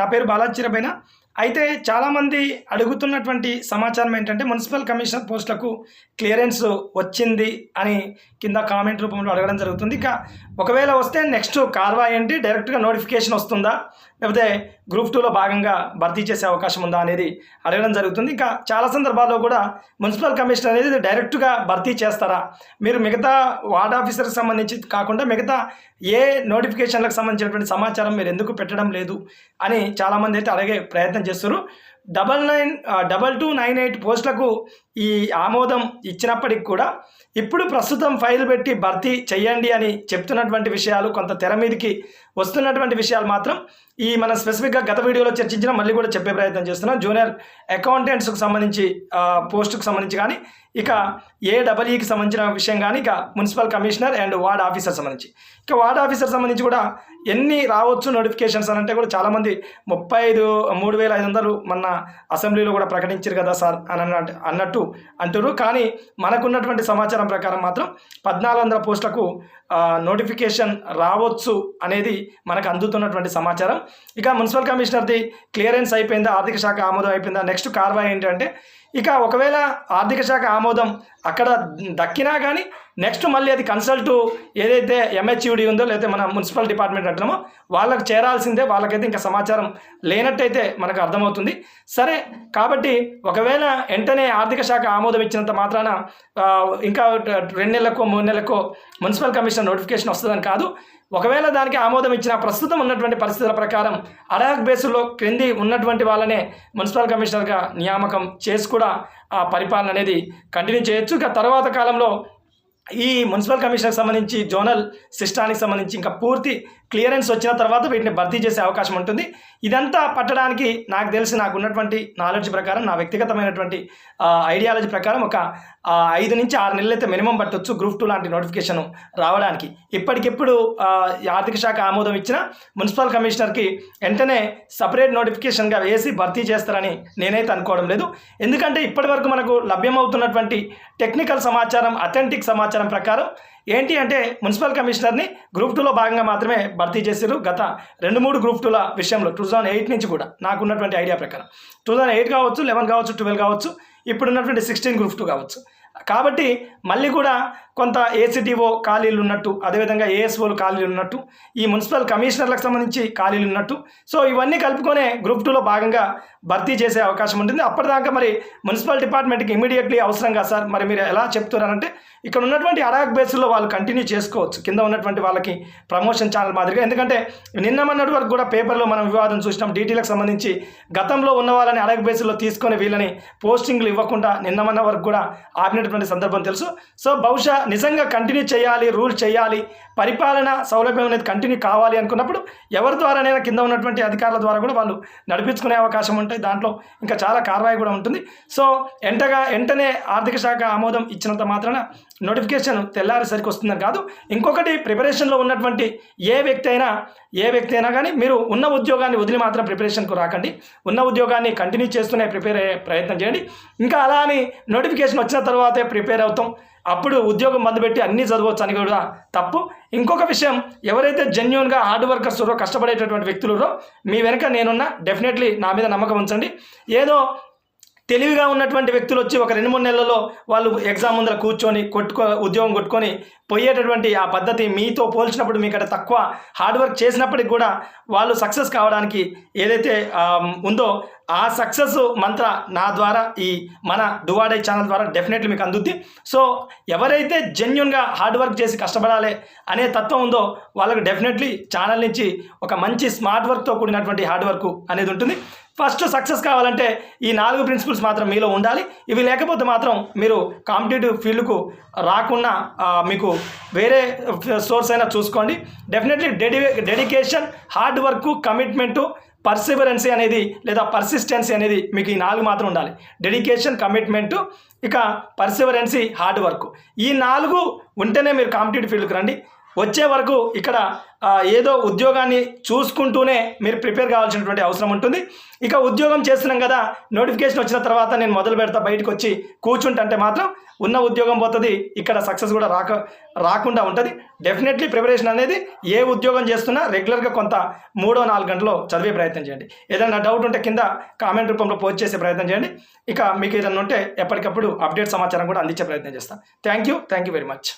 నా పేరు బాలాజీ చిరబైన. అయితే చాలామంది అడుగుతున్నటువంటి సమాచారం ఏంటంటే మున్సిపల్ కమిషనర్ పోస్టులకు క్లియరెన్స్ వచ్చింది అని కింద కామెంట్ రూపంలో అడగడం జరుగుతుంది. ఇక ఒకవేళ వస్తే నెక్స్ట్ కార్వా ఏంటి? డైరెక్ట్గా నోటిఫికేషన్ వస్తుందా? లేకపోతే గ్రూప్ టూలో భాగంగా భర్తీ చేసే అవకాశం ఉందా అనేది అడగడం జరుగుతుంది. ఇంకా చాలా సందర్భాల్లో కూడా మున్సిపల్ కమిషనర్ అనేది డైరెక్ట్గా భర్తీ చేస్తారా? మీరు మిగతా వార్డ్ ఆఫీసర్కి సంబంధించి కాకుండా మిగతా ఏ నోటిఫికేషన్లకు సంబంధించినటువంటి సమాచారం మీరు ఎందుకు పెట్టడం లేదు అని చాలామంది అయితే అడిగే ప్రయత్నం చేస్తారు. Double nine double two nine eight పోస్టులకు ఈ ఆమోదం ఇచ్చినప్పటికి కూడా ఇప్పుడు ప్రస్తుతం ఫైల్ పెట్టి భర్తీ చేయండి అని చెప్తున్నటువంటి విషయాలు కొంత తెర మీదకి వస్తున్నటువంటి విషయాలు మాత్రం ఈ మన స్పెసిఫిక్గా గత వీడియోలో చర్చించిన మళ్ళీ కూడా చెప్పే ప్రయత్నం చేస్తున్నాం. జూనియర్ అకౌంటెంట్స్కు సంబంధించి పోస్టుకు సంబంధించి కానీ ఇక ఏ డబల్ఈకి సంబంధించిన విషయం కానీ ఇక municipal commissioner and ward officer సంబంధించి. ఇక వార్డ్ ఆఫీసర్ సంబంధించి కూడా ఎన్ని రావచ్చు నోటిఫికేషన్స్ అని అంటే కూడా చాలామంది ముప్పై ఐదు మూడు వేల ఐదు వందలు మన అసెంబ్లీలో కూడా ప్రకటించారు కదా సార్ అని అన్నట్టు అన్నట్టు అంటారు కానీ మనకున్నటువంటి సమాచారం ప్రకారం మాత్రం పద్నాలుగు వందల పోస్టులకు నోటిఫికేషన్ రావచ్చు అనేది మనకు అందుతున్నటువంటి సమాచారం. ఇక మున్సిపల్ కమిషనర్ది క్లియరెన్స్ అయిపోయిందా? ఆర్థిక శాఖ ఆమోదం అయిపోయిందా? నెక్స్ట్ కార్వాయి ఏంటంటే ఇక ఒకవేళ ఆర్థిక శాఖ ఆమోదం అక్కడ దక్కినా కానీ నెక్స్ట్ మళ్ళీ అది కన్సల్ట్ ఏదైతే ఎంహెచ్యుడి ఉందో లేకపోతే మన మున్సిపల్ డిపార్ట్మెంట్ అంటున్నామో వాళ్ళకు చేరాల్సిందే వాళ్ళకైతే ఇంకా సమాచారం లేనట్టయితే మనకు అర్థమవుతుంది. సరే కాబట్టి ఒకవేళ వెంటనే ఆర్థిక శాఖ ఆమోదం ఇచ్చినంత మాత్రాన ఇంకా రెండు నెలలకో మూడు నెలలకో మున్సిపల్ కమిషన్ నోటిఫికేషన్ వస్తుందని కాదు. ఒకవేళ దానికి ఆమోదం ఇచ్చిన ప్రస్తుతం ఉన్నటువంటి పరిస్థితుల ప్రకారం అడాక్ బేసుల్లో క్రింది ఉన్నటువంటి వాళ్ళనే మున్సిపల్ కమిషనర్గా నియామకం చేసి కూడా ఆ పరిపాలన అనేది కంటిన్యూ చేయొచ్చు. ఇక తర్వాత కాలంలో ఈ మున్సిపల్ కమిషన్కి సంబంధించి జోనల్ సిస్టానికి సంబంధించి ఇంకా పూర్తి క్లియరెన్స్ వచ్చిన తర్వాత వీటిని భర్తీ చేసే అవకాశం ఉంటుంది. ఇదంతా పట్టడానికి నాకు తెలిసి నాకు ఉన్నటువంటి నాలెడ్జ్ ప్రకారం నా వ్యక్తిగతమైనటువంటి ఐడియాలజీ ప్రకారం ఒక ఐదు నుంచి ఆరు నెలలు అయితే మినిమం పట్టొచ్చు గ్రూప్ టూ లాంటి నోటిఫికేషన్ రావడానికి. ఇప్పటికిప్పుడు ఆర్థిక శాఖ ఆమోదం ఇచ్చిన మున్సిపల్ కమిషనర్కి వెంటనే సపరేట్ నోటిఫికేషన్గా వేసి భర్తీ చేస్తారని నేనైతే అనుకోవడం లేదు. ఎందుకంటే ఇప్పటివరకు మనకు లభ్యమవుతున్నటువంటి టెక్నికల్ సమాచారం అథెంటిక్ సమాచారం ప్రకారం ఏంటి అంటే మున్సిపల్ కమిషనర్ని గ్రూప్ టూలో భాగంగా మాత్రమే భర్తీ చేశారు గత రెండు మూడు గ్రూప్ టూల విషయంలో టూ థౌజండ్ ఎయిట్ నుంచి కూడా నాకున్నటువంటి ఐడియా ప్రకారం. టూ థౌజండ్ ఎయిట్ కావచ్చు లెవెన్ కావచ్చు ట్వెల్వ్ కావచ్చు ఇప్పుడున్నటువంటి సిక్స్టీన్ గ్రూప్ టూ కావచ్చు. కాబట్టి మళ్ళీ కూడా కొంత ఏసీటీఓ ఖాళీలు ఉన్నట్టు అదేవిధంగా ఏఎస్ఓలు ఖాళీలు ఉన్నట్టు ఈ మున్సిపల్ కమిషనర్లకు సంబంధించి ఖాళీలు ఉన్నట్టు సో ఇవన్నీ కలుపుకొనే గ్రూప్ టూలో భాగంగా భర్తీ చేసే అవకాశం ఉంటుంది. అప్పటిదాకా మరి మున్సిపల్ డిపార్ట్మెంట్కి ఇమీడియట్లీ అవసరం సార్. మరి మీరు ఎలా చెప్తున్నారంటే ఇక్కడ ఉన్నటువంటి అడాక్ బేస్లో వాళ్ళు కంటిన్యూ చేసుకోవచ్చు. కింద ఉన్నటువంటి వాళ్ళకి ప్రమోషన్ ఛానల్ మాదిరిగా. ఎందుకంటే నిన్న మొన్నటి వరకు కూడా పేపర్లో మనం వివాదం చూసినాం. డీటీలకు సంబంధించి గతంలో ఉన్న వాళ్ళని అడాక్ బేస్లో తీసుకొని వీళ్ళని పోస్టింగ్లు ఇవ్వకుండా నిన్న మొన్న వరకు కూడా ఆపినటువంటి సందర్భం తెలుసు. సో బహుశా నిజంగా కంటిన్యూ చేయాలి రూల్ చేయాలి పరిపాలన సౌలభ్యం అనేది కంటిన్యూ కావాలి అనుకున్నప్పుడు ఎవరి ద్వారానైనా కింద ఉన్నటువంటి అధికారుల ద్వారా కూడా వాళ్ళు నడిపించుకునే అవకాశం ఉంటాయి. దాంట్లో ఇంకా చాలా కార్వాయి కూడా ఉంటుంది. సో ఎంటగా వెంటనే ఆర్థిక శాఖ ఆమోదం ఇచ్చినంత మాత్రాన నోటిఫికేషన్ తెల్లారేసరికి వస్తుందని కాదు ఇంకొకటి ప్రిపరేషన్లో ఉన్నటువంటి ఏ వ్యక్తి అయినా ఏ వ్యక్తి అయినా కానీ మీరు ఉన్న ఉద్యోగాన్ని వదిలి మాత్రం ప్రిపరేషన్కు రాకండి. ఉన్న ఉద్యోగాన్ని కంటిన్యూ చేస్తూనే ప్రిపేర్ అయ్యే ప్రయత్నం చేయండి. ఇంకా అలా అని నోటిఫికేషన్ వచ్చిన తర్వాతే ప్రిపేర్ అవుతాం. అప్పుడు ఉద్యోగం మందు పెట్టి అన్నీ చదవచ్చు అని కూడా తప్పు. ఇంకొక విషయం ఎవరైతే జెన్యున్గా హార్డ్ వర్కర్స్ ఉన్నారో కష్టపడేటటువంటి వ్యక్తులు మీ వెనక నేనున్నా డెఫినెట్లీ నా మీద నమ్మకం ఉంచండి. ఏదో తెలివిగా ఉన్నటువంటి వ్యక్తులు వచ్చి ఒక రెండు మూడు నెలల్లో వాళ్ళు ఎగ్జామ్ ముందర కూర్చొని కొట్టుకో ఉద్యోగం కొట్టుకొని పోయేటటువంటి ఆ పద్ధతి మీతో పోల్చినప్పుడు మీకు అక్కడ తక్కువ హార్డ్ వర్క్ చేసినప్పటికి కూడా వాళ్ళు సక్సెస్ కావడానికి ఏదైతే ఉందో ఆ సక్సెస్ మంత్ర నా ద్వారా ఈ మన డువాడై ఛానల్ ద్వారా డెఫినెట్లీ మీకు అందుద్ది. సో ఎవరైతే జెన్యున్గా హార్డ్ వర్క్ చేసి కష్టపడాలి అనే తత్వం ఉందో వాళ్ళకు డెఫినెట్లీ ఛానల్ నుంచి ఒక మంచి స్మార్ట్ వర్క్తో కూడినటువంటి హార్డ్ వర్క్ అనేది ఉంటుంది. ఫస్ట్ సక్సెస్ కావాలంటే ఈ నాలుగు ప్రిన్సిపల్స్ మాత్రం మీలో ఉండాలి. ఇవి లేకపోతే మాత్రం మీరు కాంపిటేటివ్ ఫీల్డ్కు రాకుండా మీకు వేరే సోర్స్ అయినా చూసుకోండి. Definitely డెడి dedication hard work commitment perseverance అనేది లేదా పర్సిస్టెన్సీ అనేది మీకు ఈ నాలుగు మాత్రం ఉండాలి. డెడికేషన్ కమిట్మెంటు ఇక పర్సివరెన్సీ హార్డ్ వర్క్ ఈ నాలుగు ఉంటేనే మీరు కాంపిటేటివ్ ఫీల్డ్కి రండి. వచ్చే వరకు ఇక్కడ ఏదో ఉద్యోగాన్ని చూసుకుంటూనే మీరు ప్రిపేర్ కావాల్సినటువంటి అవసరం ఉంటుంది. ఇక ఉద్యోగం చేస్తున్నాం కదా నోటిఫికేషన్ వచ్చిన తర్వాత నేను మొదలు పెడతా బయటకు వచ్చి కూర్చుంటే మాత్రం ఉన్న ఉద్యోగం పోతుంది ఇక్కడ సక్సెస్ కూడా రాక రాకుండా ఉంటుంది. డెఫినెట్లీ ప్రిపరేషన్ అనేది ఏ ఉద్యోగం చేస్తున్నా రెగ్యులర్గా కొంత మూడో నాలుగు గంటలో చదివే ప్రయత్నం చేయండి. ఏదైనా డౌట్ ఉంటే కింద కామెంట్ రూపంలో పోస్ట్ చేసే ప్రయత్నం చేయండి. ఇక మీకు ఏదైనా ఉంటే ఎప్పటికప్పుడు అప్డేట్ సమాచారం కూడా అందించే ప్రయత్నం చేస్తాను thank you thank you very much